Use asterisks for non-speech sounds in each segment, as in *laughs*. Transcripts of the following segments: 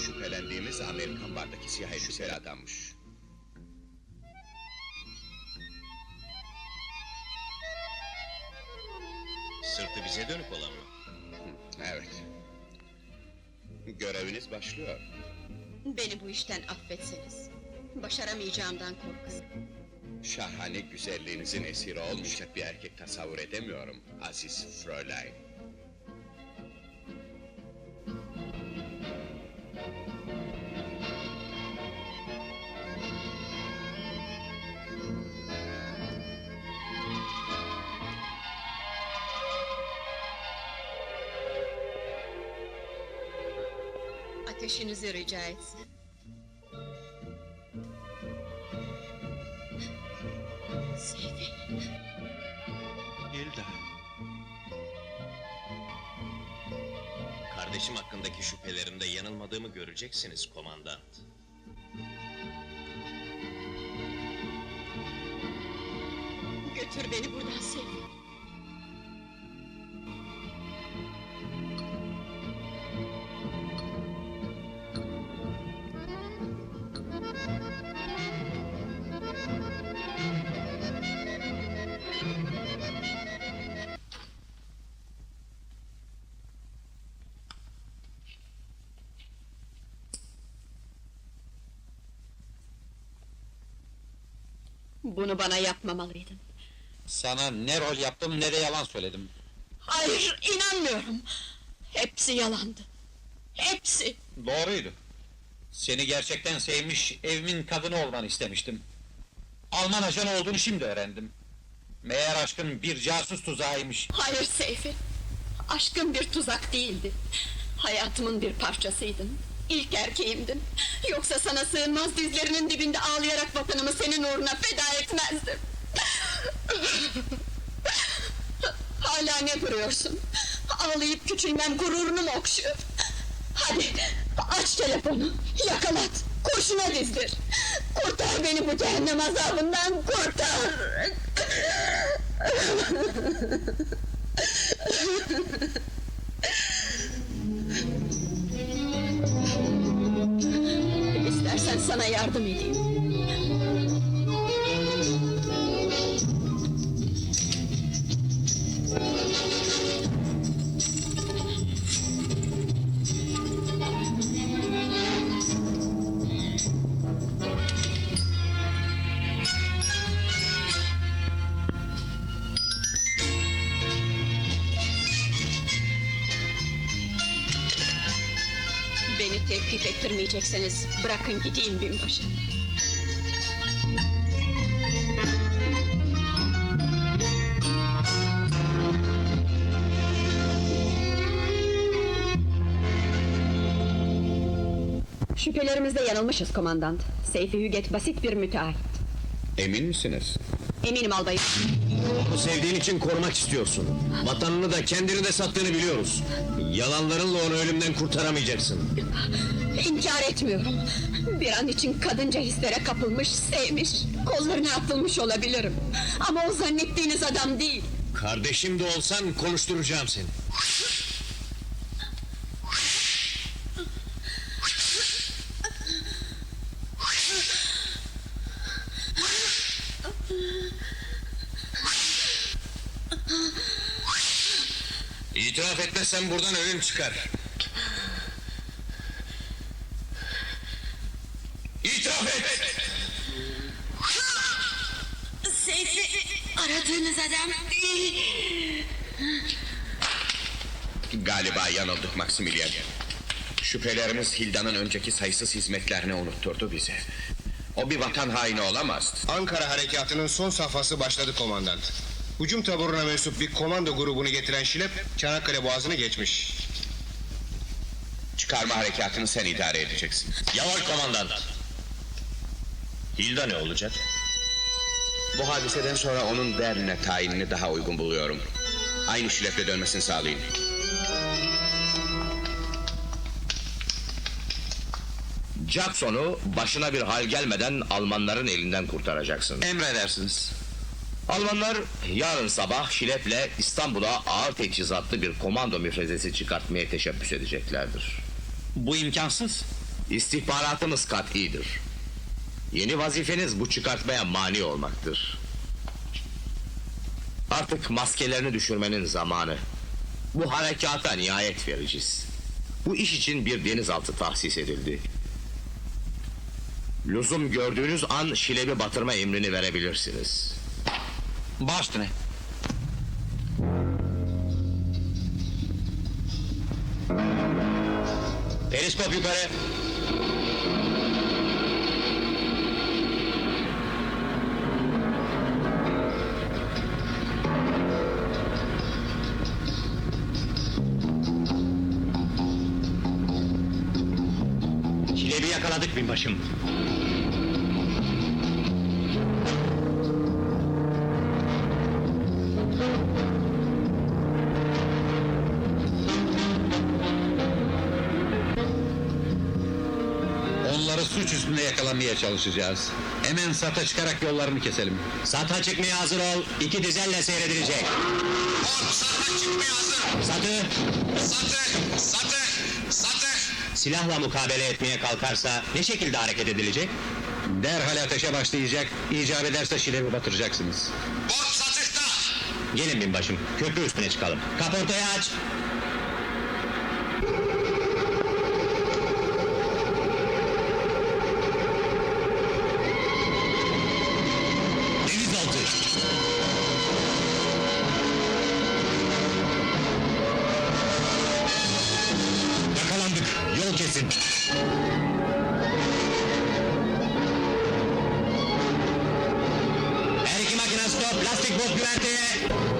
Şüpheniz Amerikan bardaki siyah elbiseli adammış. Sırtı bize dönük olan mı? Evet. Göreviniz başlıyor. Beni bu işten affetseniz. Başaramayacağımdan korkuyorum. Şahane güzelliğinizin esiri olmayacak bir erkek tasavvur edemiyorum Aziz Fräulein. Ateşinizi rica etsem. Seyfi, Hilda. Kardeşim hakkındaki şüphelerimde yanılmadığımı göreceksiniz komandant. götür beni buradan Seyfi. Bunu bana yapmamalıydın. Sana ne rol yaptım ne de yalan söyledim. Hayır, inanmıyorum. Hepsi yalandı. Hepsi. Doğruydu. Seni gerçekten sevmiş, evimin kadını olmanı istemiştim. Alman ajan olduğunu şimdi öğrendim. Meğer aşkın bir casus tuzağıymış. Hayır Seyfi. Aşkın bir tuzak değildi. Hayatımın bir parçasıydın. İlk erkeğimdin. Yoksa sana sığınmaz dizlerinin dibinde ağlayarak vatanımı senin uğruna feda etmezdim. Hala ne duruyorsun? Ağlayıp küçülmem gururunu mu okşuyor? Hadi aç telefonu, yakalat, kurşuna dizdir. Kurtar beni bu cehennem azabından, kurtar! Tevkif ettirmeyecekseniz bırakın gideyim binbaşı. Şüphelerimizde yanılmışız komandant. Seyfi Hüget basit bir müteahhit. Emin misiniz? Eminim albayım. Onu sevdiğin için korumak istiyorsun. Vatanını da kendini de sattığını biliyoruz. Yalanlarınla onu ölümden kurtaramayacaksın. İnkar etmiyorum. Bir an için kadınca hislere kapılmış, sevmiş, kollarına atılmış olabilirim. Ama o zannettiğiniz adam değil. Kardeşim de olsan konuşturacağım seni. Etmezsen buradan ölüm çıkar. İtiraf et! Seyfi, aradığınız adam değil. Galiba yanıldık Maximilian. Şüphelerimiz Hilda'nın önceki sayısız hizmetlerini unutturdu bize. O bir vatan haini olamazdı. Ankara harekatının son safhası başladı komandant. Hücum taburuna mensup bir komando grubunu getiren Şilep Çanakkale Boğazı'nı geçmiş. Çıkarma harekatını sen idare edeceksin. Yavaş komandant. Hilda ne olacak? Bu hadiseden sonra onun Berlin'e tayinini daha uygun buluyorum. Aynı şileple dönmesini sağlayın. Jackson'u başına bir hal gelmeden Almanların elinden kurtaracaksın. Emredersiniz. Almanlar yarın sabah Şilep'le İstanbul'a ağır teçhizatlı bir komando müfrezesi çıkartmaya teşebbüs edeceklerdir. Bu imkansız. İstihbaratımız kat'idir. Yeni vazifeniz bu çıkartmaya mani olmaktır. Artık maskelerini düşürmenin zamanı. Bu harekata nihayet vereceğiz. Bu iş için bir denizaltı tahsis edildi. Lüzum gördüğünüz an şilebi batırma emrini verebilirsiniz. Baş üstüne. Periskop yukarı. Çilebi yakaladık binbaşım. Suç üstünde yakalamaya çalışacağız. Hemen sata çıkarak yollarını keselim. Sata çıkmaya hazır ol. İki dizelle seyredilecek. Satı çıkmaya hazır. Satı Satı, satı, satı. silahla mukabele etmeye kalkarsa ne şekilde hareket edilecek? Derhal ateşe başlayacak. İcap ederse şilevi batıracaksınız. Bot satışta. Gelin binbaşım, köprü üstüne çıkalım. Kaportayı aç. Chocolate.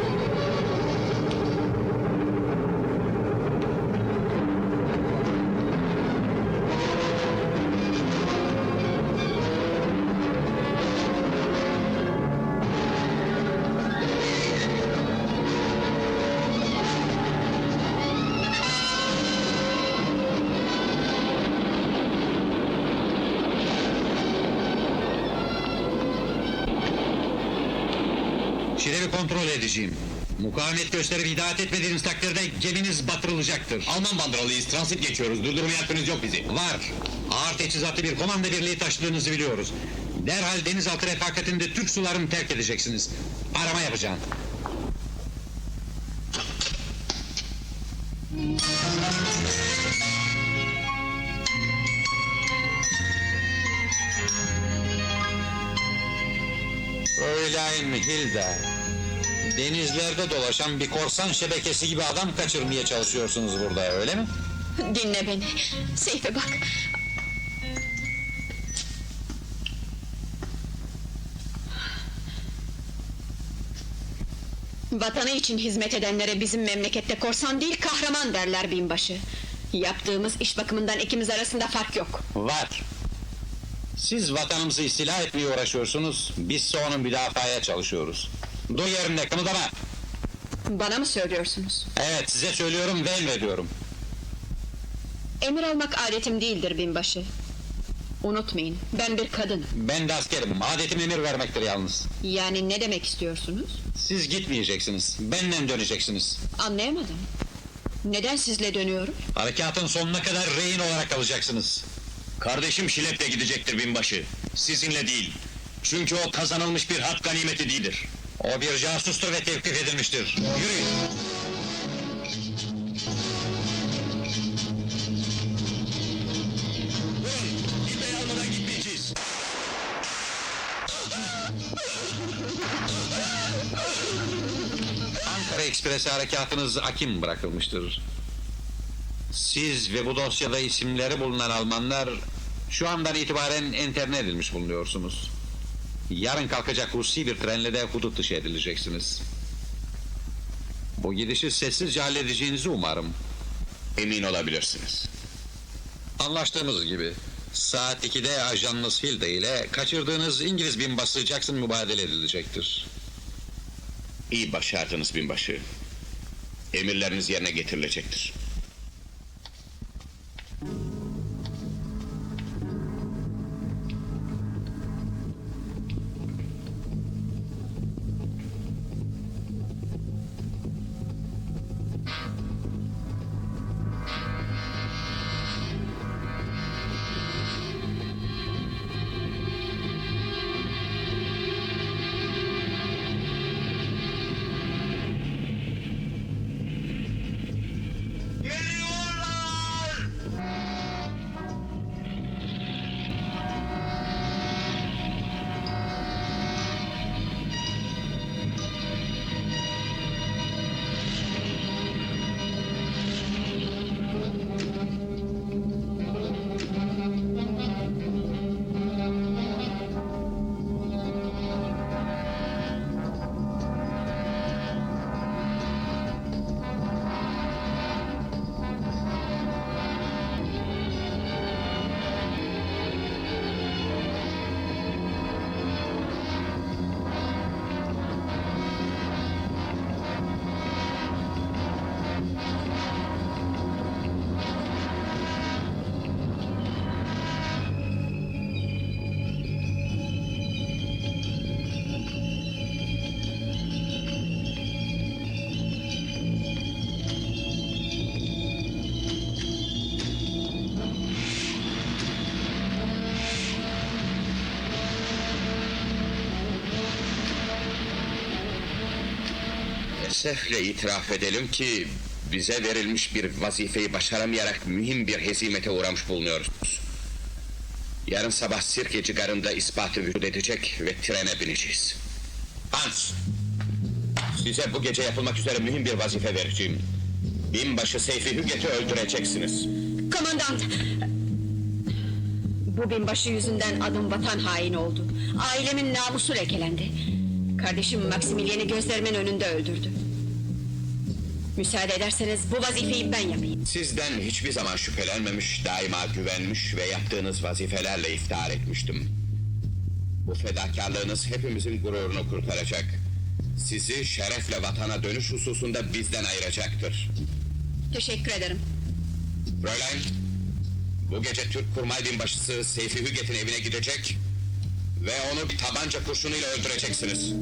Kontrol edeceğim. Mukavemet gösterip itaat etmediğiniz takdirde geminiz batırılacaktır. Alman bandıralıyız, transit geçiyoruz. Durdurmaya hakkınız yok bizi. Var. Ağır teçhizatlı bir komanda birliği taşıdığınızı biliyoruz. Derhal denizaltı refakatinde Türk sularını terk edeceksiniz. Arama yapacağım. Fräulein Hilda. Denizlerde dolaşan bir korsan şebekesi gibi adam kaçırmaya çalışıyorsunuz burada öyle mi? *laughs* Dinle beni. Seyfe bak. Vatanı için hizmet edenlere bizim memlekette korsan değil kahraman derler binbaşı. Yaptığımız iş bakımından ikimiz arasında fark yok. Var. Siz vatanımızı istila etmeye uğraşıyorsunuz, bizse onu müdafaya çalışıyoruz. Dur yerinde kımıldama. Bana mı söylüyorsunuz? Evet size söylüyorum ve emrediyorum. Emir almak adetim değildir binbaşı. Unutmayın, ben bir kadınım. Ben de askerim, adetim emir vermektir yalnız. Yani ne demek istiyorsunuz? Siz gitmeyeceksiniz, benimle döneceksiniz. Anlayamadım. Neden sizle dönüyorum? Harekatın sonuna kadar rehin olarak kalacaksınız. Kardeşim Şilep'le gidecektir binbaşı. Sizinle değil. Çünkü o kazanılmış bir hak ganimeti değildir. O bir casustur ve tevkif edilmiştir. Yürüyün. Ankara Ekspresi harekatınız akim bırakılmıştır. Siz ve bu dosyada isimleri bulunan Almanlar şu andan itibaren enterne edilmiş bulunuyorsunuz. Yarın kalkacak Rusi bir trenle de hudut dışı edileceksiniz. Bu gidişi sessizce halledeceğinizi umarım. Emin olabilirsiniz. Anlaştığımız gibi saat 2'de ajanınız Hilda ile kaçırdığınız İngiliz binbaşı Jackson mübadele edilecektir. İyi başardınız binbaşı. Emirleriniz yerine getirilecektir. Esefle itiraf edelim ki bize verilmiş bir vazifeyi başaramayarak mühim bir hezimete uğramış bulunuyoruz. Yarın sabah Sirkeci garında ispatı vücut edecek ve trene bineceğiz. Hans! Size bu gece yapılmak üzere mühim bir vazife vereceğim. Binbaşı Seyfi Hüget'i öldüreceksiniz. Komandant! Bu binbaşı yüzünden adım vatan haini oldu. Ailemin namusu lekelendi. Kardeşim Maximilian'i gözlerimin önünde öldürdü. Müsaade ederseniz bu vazifeyi ben yapayım. Sizden hiçbir zaman şüphelenmemiş, daima güvenmiş ve yaptığınız vazifelerle iftihar etmiştim. Bu fedakarlığınız hepimizin gururunu kurtaracak. Sizi şerefle vatana dönüş hususunda bizden ayıracaktır. Teşekkür ederim. Fräulein, bu gece Türk kurmay binbaşısı Seyfi Hüget'in evine gidecek ve onu bir tabanca kurşunuyla öldüreceksiniz.